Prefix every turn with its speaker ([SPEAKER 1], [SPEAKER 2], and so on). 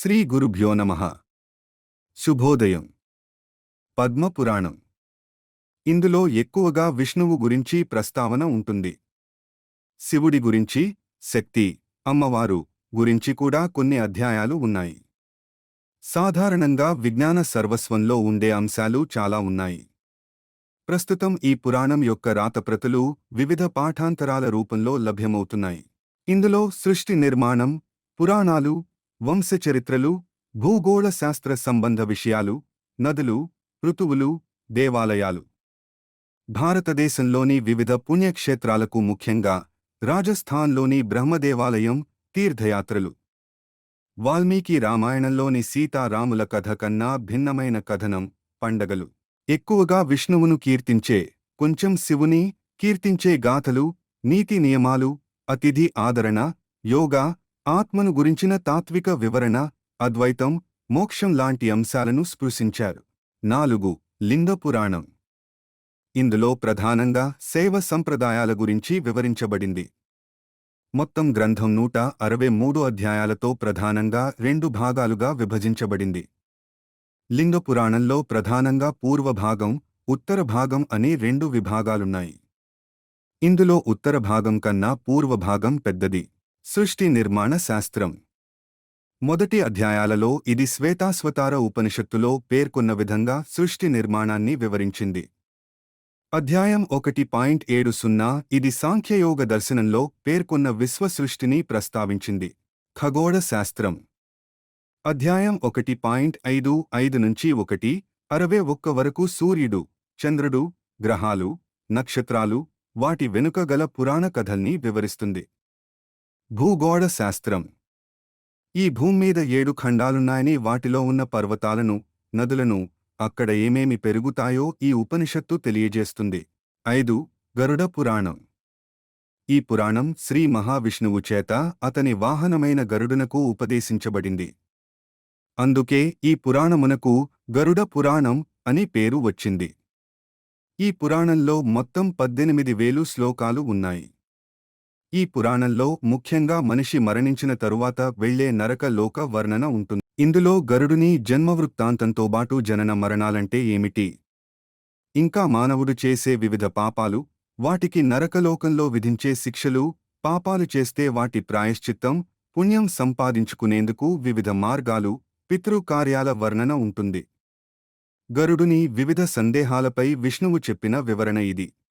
[SPEAKER 1] శ్రీ గురుభ్యో నమ. శుభోదయం. పద్మపురాణం. ఇందులో ఎక్కువగా విష్ణువు గురించి ప్రస్తావన ఉంటుంది. శివుడి గురించి శక్తి అమ్మవారు గురించి కూడా కొన్ని అధ్యాయాలు ఉన్నాయి. సాధారణంగా విజ్ఞాన సర్వస్వంలో ఉండే అంశాలు చాలా ఉన్నాయి. ప్రస్తుతం ఈ పురాణం యొక్క రాతప్రతులు వివిధ పాఠాంతరాల రూపంలో లభ్యమవుతున్నాయి. ఇందులో సృష్టి నిర్మాణం పురాణాలు వంశచరిత్రలు భూగోళ శాస్త్ర సంబంధ విషయాలు నదులు ఋతువులు దేవాలయాలు. భారతదేశంలోని వివిధ పుణ్యక్షేత్రాలకు ముఖ్యంగా రాజస్థాన్లోని బ్రహ్మదేవాలయం తీర్థయాత్రలు. వాల్మీకి రామాయణంలోని సీతారాముల కథ కన్నా భిన్నమైన కథనం పండగలు. ఎక్కువగా విష్ణువును కీర్తించే కొంచెం శివుని కీర్తించే గాథలు నీతి నియమాలు అతిథి ఆదరణ యోగా ఆత్మను గురించిన తాత్విక వివరణ అద్వైతం మోక్షం లాంటి అంశాలను స్పృశించారు. నాలుగు లింగ పురాణం. ఇందులో ప్రధానంగా శైవ సంప్రదాయాల గురించి వివరించబడింది. మొత్తం గ్రంథం నూట అరవై మూడు అధ్యాయాలతో ప్రధానంగా రెండు భాగాలుగా విభజించబడింది. లింగ పురాణంలో ప్రధానంగా పూర్వ భాగం ఉత్తర భాగం అనే రెండు విభాగాలున్నాయి. ఇందులో ఉత్తర భాగం కన్నా పూర్వ భాగం పెద్దది. సృష్టి నిర్మాణ శాస్త్రం. మొదటి అధ్యాయాలలో ఇది శ్వేతాశ్వతార ఉపనిషత్తులో పేర్కొన్న విధంగా సృష్టి నిర్మాణాన్ని వివరించింది. అధ్యాయం ఒకటి పాయింట్ ఏడు సున్నా ఇది సాంఖ్యయోగ దర్శనంలో పేర్కొన్న విశ్వ సృష్టిని ప్రస్తావించింది. ఖగోళ శాస్త్రం. అధ్యాయం ఒకటి పాయింట్ ఐదు ఐదు నుంచి ఒకటి అరవై ఒక్క వరకు సూర్యుడు చంద్రుడు గ్రహాలు నక్షత్రాలు వాటి వెనుక గల పురాణ కథల్ని వివరిస్తుంది. భూగోళ శాస్త్రం ఈ భూమ్మీద ఏడు ఖండాలున్నాయని వాటిలో ఉన్న పర్వతాలను నదులను అక్కడ ఏమేమి పెరుగుతాయో ఈ ఉపనిషత్తు తెలియజేస్తుంది. ఐదు గరుడ పురాణం. ఈ పురాణం శ్రీ మహావిష్ణువు చేత అతని వాహనమైన గరుడునకు ఉపదేశించబడింది. అందుకే ఈ పురాణమునకు గరుడ పురాణం అని పేరు వచ్చింది. ఈ పురాణంలో మొత్తం పద్దెనిమిది వేలు శ్లోకాలు ఉన్నాయి. ఈ పురాణంలో ముఖ్యంగా మనిషి మరణించిన తరువాత వెళ్ళే నరక లోక వర్ణన ఉంటుంది. ఇందులో గరుడుని జన్మవృత్తాంతంతోబాటు జనన మరణాలంటే ఏమిటి? ఇంకా మానవుడు చేసే వివిధ పాపాలు వాటికి నరకలోకంలో విధించే శిక్షలు పాపాలు చేస్తే వాటి ప్రాయశ్చిత్తం పుణ్యం సంపాదించుకునేందుకు వివిధ మార్గాలు పితృకార్యాల వర్ణన ఉంటుంది. గరుడుని వివిధ సందేహాలపై విష్ణువు చెప్పిన వివరణ ఇది.